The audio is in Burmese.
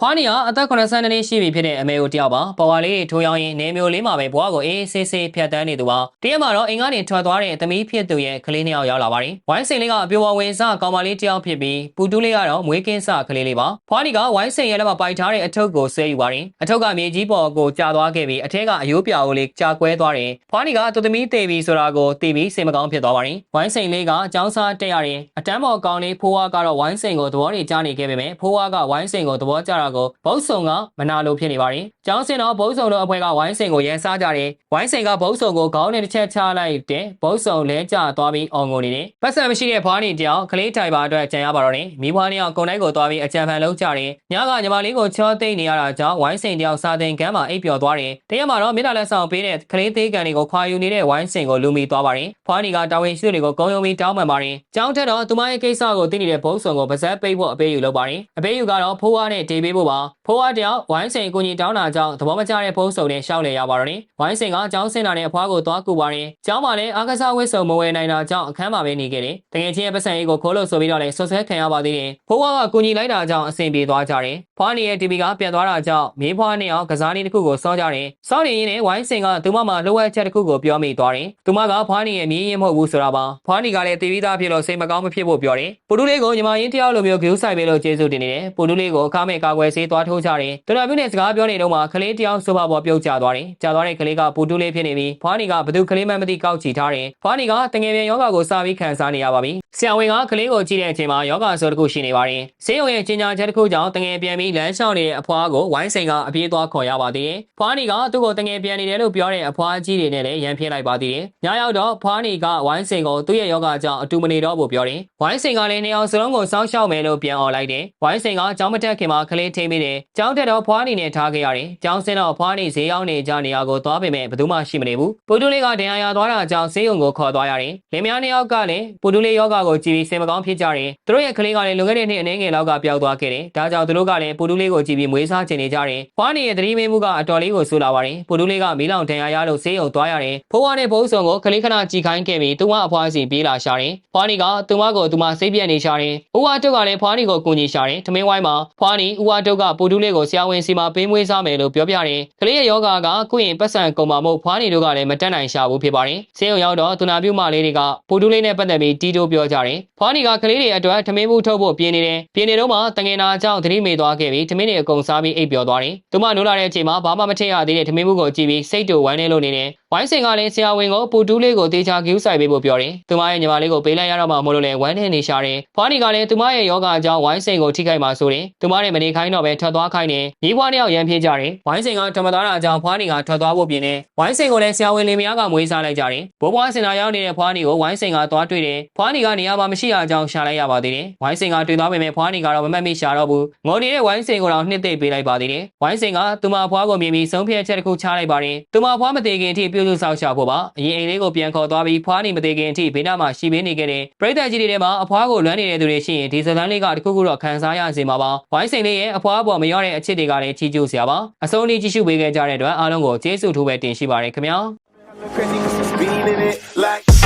ဖွားနီကအသက်82နှစ်ရှိပြီဖြစ်တဲ့အမေကိုတယောက်ပါပေါ်ဝါလေးထိုးရောင်းရင်နေမျိုးလေးမှာပဲဘွားကိုအေးဆေးဆေးဖြတ်တန်းနေသူပါတရက်မှာတော့အိမ်ကနေထွက်သွားတဲ့သမီးဖြစ်သူရဲ့ကလေးနှစ်ယောက်ရောက်လာပါတယ်ဝိုင်းစိန်လေးကအပြိုဝဝင်စကောင်မလေးတယောက်ဖြစ်ပြီးပူတူးလေးကတော့မွေးကင်းစကလေးလေးပါဖွားနီကဝိုင်းစိန်ရဲ့လက်မှာပိုက်ထားတဲ့အထုပ်ကိုဆွဲယူပါတယ်အထုပ်ကမြေကြီးပေါ်ကိုကြာသွားခဲ့ပြီးအထက်ကအယိုးပြာအိုးလေးကြာကွဲသွားတယ်ဖွားနီကသူသမီးတေပြီဆိုတာကိုသိပြီးစိတ်မကောင်းဖြစ်သွားပါတယ်ဝိုင်းစိန်လေးကအကြောင်းစားတက်ရတယ်အတန်းပေါ်ကောင်လေးဖိုးဝါကတော့ဝိုင်းစိန်ကိုသဘောနေကြားနေခဲ့ပေမဲ့ဖိုးဝါကဝိုင်းစိန်ကိုသဘောကျတာကိုဘုတ်ဆုံကမနာလိုဖြစ်နေပါတယ်။ကျောင်းစင်တော့ဘုတ်ဆုံတို့အဖွဲ့ကဝိုင်းစိန်ကိုရန်စားကြတယ်။ဝိုင်းစိန်ကဘုတ်ဆုံကိုခေါင်းနဲ့တစ်ချက်ချလိုက်တဲ့ဘုတ်ဆုံလဲကျသွားပြီးအောင်ကုန်နေတယ်။ပတ်စံမရှိတဲ့ဖွားနေတယောက်ကလေးထိုင်ပါအတွက်ကြံရပါတော့တယ်။မိဘနှစ်ယောက်ကုန်းတိုင်းကိုသွားပြီးအကြံဖန်လုံးကြတယ်။ညကညီမလေးကိုချောသိမ့်နေရတာကြောင့်ဝိုင်းစိန်တယောက်စာသင်ခန်းမှာအိပ်ပျော်သွားတယ်။တရက်မှာတော့မြေတားလက်ဆောင်ပေးတဲ့ကလေးသေးကန်တွေကိုခွာယူနေတဲ့ဝိုင်းစိန်ကိုလူမီသွားပါတယ်။ဖွားနေကတာဝန်ရှိသူတွေကိုကုန်းယုံပြီးတောင်းပန်ပါတယ်။ကျောင်းထက်တော့သူမရဲ့ကိစ္စကိုသိနေတဲ့ဘုတ်ဆုံကိုပါဇက်ပိတ်ဖို့အပေးယူလုပ်ပါတယ်။အပေးယူကတော့ဖိုးဝါနဲ့ဒေးပေးဖို့ပါ။ဖိုးဝါတယောက်ဝိုင်းစိန်ကိုကြီးတောင်းတာကြောင့်သဘောမကျတဲ့ဘုတ်ဆုံနဲ့ရှောက်လေရပါတော့တယ်။ဝိုင်းစိန်ကကျောင်းဆင်းတာနဲ့အဖွားကိုသွားကူပါတယ်။ကျောင်းမှာလည်းအားကစားဝတ်စုံမဝယ်နိုင်တာကြောင့်အခန်းမှာပဲနေခဲ့တယ်။တကယ်ချင်းရဲ့ပတ်စံရေးကိုခိုးလို့ဆိုပြီးတော့လည်းဆွဆွဲခံရပါသေးတယ်။ဖိုးဝါကကိုကြီးလိုက်တာကြောင့်အဆင်ပြေသွားကြတယ်။ဖွားနေရဲ့ TV ကပြန်သွားတာကြောင့်မင်းဖွားနဲ့အောင်ကစားနည်းတစ်ခုကိုစောကြတယ်။စောနေရင်းနဲ့ဝိုင်းစိန်ကသူမမှာလိုအပ်ချက်တစ်ခုကိုပြောမိသွားတယ်။သူမကဖွားနေရဲ့မြင်းရင်မဟုတ်ဘူးဆိုတာပါ။ဖွားနေကလည်းတီဗီသားဖြစ်လို့စိတ်မကောင်းမဖြစ်ဖို့ပြောတယ်။ပူတူလေးကိုညီမရင်းတယောက်လိုမျိုးဂိူးဆိုင်ပေးလို့ကျေးဇူးတင်နေတယ်။ပူတူလေးကိုအခမဲ့ကာကွယ်ဆေးသွားထိုးကြတယ်။တော်တော်ပြုနဲ့စကားပြောနေတော့မှကလေးတယောက်ဆိုပါပေါ်ပြုတ်ကျသွားတယ်။ကျသွားတဲ့ကလေးကပူတူလေးဖြစ်နေပြီးဖွားနေကဘသူကလေးမှမသိကောက်ချီထားတယ်။ဖွားနေကတငယ်ပြန်ယောဂါကိုစာပြီးခံစားနေရပါပြီ။ဆရာဝန်ကကလေးကိုကြည့်တဲ့အချိန်မှာယောဂါဆိုတစ်ခုရှိနေပါတယ်။ဆေးရုံရဲ့ကျင်ညာချက်တစ်ခုကြောင့်တငယ်ပြန်ပြီးလမ်းလျှောက်နေတဲ့အဖွားကိုဝိုင်းစိန်ကအပြေးသွားခေါ်ရပါသေးတယ်။ဖွားနေကသူ့ကိုတငယ်ပြန်နေတယ်လို့ပြောတဲ့အဖွားကြီးတွေနဲ့လည်းရန်ဖြစ်လိုက်ပါသေးတယ်။ညရောက်တော့ဖွားနေကဝိုင်းစိန်ကိုသူ့ရဲ့ယောဂါကြောင့်အတူမနေတော့ဘူးပြောတယ်။ဝိုင်းစိန်ကလည်းနေအောင်စလုံးကိုစောင်းရှောက်မယ်လို့ပြန်អော်လိုက်တယ်။ဝိုင်းစိန်ကကြောင်းမတက်ခင်မှာကလေးထိမ့်မိတယ်။ကြောင်းတက်တော့ဖွားနေနဲ့ထားခဲ့ရတယ်။ကြောင်းစင်းတော့ဖွားနေဈေးရောက်နေကြနေရာကိုသွားပေမဲ့ဘယ်သူမှရှိမနေဘူး။ပူတူလေးကဒဏ်ရာရသွားတာကြောင့်ဆေးရုံကိုခေါ်သွားရတယ်။လင်မယားနှစ်ယောက်ကလည်းပူတူလေးယောဂါကိုကြည့်ပြီးစိတ်မကောင်းဖြစ်ကြတယ်။သူတို့ရဲ့ကလေးကလည်းလွန်ခဲ့တဲ့နှစ်အနည်းငယ်လောက်ကပျောက်သွားခဲ့တယ်။ဒါကြောင့်သူတို့ကလည်းပူတူလေးကိုကြည့်ပြီးမွေးစားချင်နေကြတယ်။ဖွားနေရဲ့သတိမေးမှုကအတော်လေးကိုဆူလာပါတယ်။ပူတူလေးကမီးလောင်ဒဏ်ရာရလို့ဆေးရုံသွားရတယ်။ဖိုးဝါနဲ့ဘုံစုံကိုကလေးခဏကြည့်ခိုင်းခဲ့ပြီးသူမအဖွားစီပြေးလာရှာတယ်။ဖွားနေကသူမကိုသူမစိတ်ပြက်နေရှာတယ်။ဦးဝါတုတ်ကလည်းဖွားနေကိုကူညီရှာတယ်။ထမင်းဝိုင်းမှာဖွားနေဦးဝါတုတ်ကပူတူလေးကိုဆရာဝန်စီမှာပေးမွေးစားမယ်လို့ပြောပြတယ်။ကလေးရဲ့ယောဂါကကုရင်ပတ်စံကုန်ပါမို့ဖွားနေတို့ကလည်းမတက်နိုင်ရှာဘူးဖြစ်ပါတယ်။ဆေးရုံရောက်တော့သူနာပြုမလေးတွေကပူတူလေးနဲ့ပတ်သက်ပြီးတီးတိုးပြောကြတယ်။ဖွားနေကကလေးတွေအတွက်ထမင်းမှုထုတ်ဖို့ပြင်နေတယ်။ပြင်နေတော့မှတငယ်နာကြောင့်သတိမေ့သွားခဲ့ပြီးထမင်းတွေအကုန်စားပြီးအိပ်ပျော်သွားတယ်။သူမနိုးလာတဲ့အချိန်မှာဘာမှမထည့်ရသေးတဲ့ထမင်းမှုကိုကြည့်ပြီးစိတ်တူဝိုင်းနေလို့နေတယ်။ ဝိုင်းစင်ကလည်းဆရာဝန်ကိုပူတူးလေးကိုတေချာဂူးဆိုင်ပေးဖို့ပြောတယ်။သူမရဲ့ညီမလေးကိုပေးလိုက်ရတော့မှမလို့လဲဝမ်းနေနေရှာတယ်။ဖွားနီကလည်းသူမရဲ့ယောဂအကြောင်းဝိုင်းစင်ကိုထိခိုက်မှဆိုတယ်။သူမရဲ့မနေခိုင်းတော့ပဲထွက်သွားခိုင်းတယ်။ညီးဖွားနှစ်ယောက်ရန်ပြေးကြတယ်။ဝိုင်းစင်ကထမသားတာအကြောင်းဖွားနီကထွက်သွားဖို့ပြင်တယ်။ဝိုင်းစင်ကိုလည်းဆရာဝန်လင်မယားကမွေးစားလိုက်ကြတယ်။ဘိုးဘွားစင်နာရောက်နေတဲ့ဖွားနီကိုဝိုင်းစင်ကသွားတွေ့တယ်။ဖွားနီကနေရာမှာမရှိအကြောင်းရှာလိုက်ရပါသေးတယ်။ဝိုင်းစင်ကတွေ့သွားပေမဲ့ဖွားနီကတော့မမတ်မိရှာတော့ဘူး။ငိုနေတဲ့ဝိုင်းစင်ကိုတော့နှစ်သိမ့်ပေးလိုက်ပါသေးတယ်။ဝိုင်းစင်ကသူမဖွားကိုမြင်ပြီးဆုံးဖြတ်ချက်တစ်ခုချလိုက်ပါတယ်။သူမဖွားမသေးခင်အထိပြုစုဆောက်ရှောက်ဖို့ပါအရင်အိမ်လေးကိုပြန်ခေါ်သွားပြီးဖွားနေမသေးခင်အထိဘေးနားမှာရှိပေးနေခဲ့တဲ့ပရိသတ်ကြီးတွေထဲမှာအဖွားကိုလွမ်းနေတဲ့သူတွေရှိရင်ဒီဇလန်လေးကတခုခုတော့ခံစားရစေမှာပါဝိုင်းစိန်လေးရဲ့အဖွားပေါ်မရောတဲ့အချစ်တွေကလည်းချီးကျူးစရာပါအဆုံးလေးကြည့်ရှုပေးခဲ့ကြတဲ့အတွက်အားလုံးကိုကျေးဇူးထိုးပဲတင်ရှိပါရခင်ဗျာ Crazy, 'cause it's feeling it like.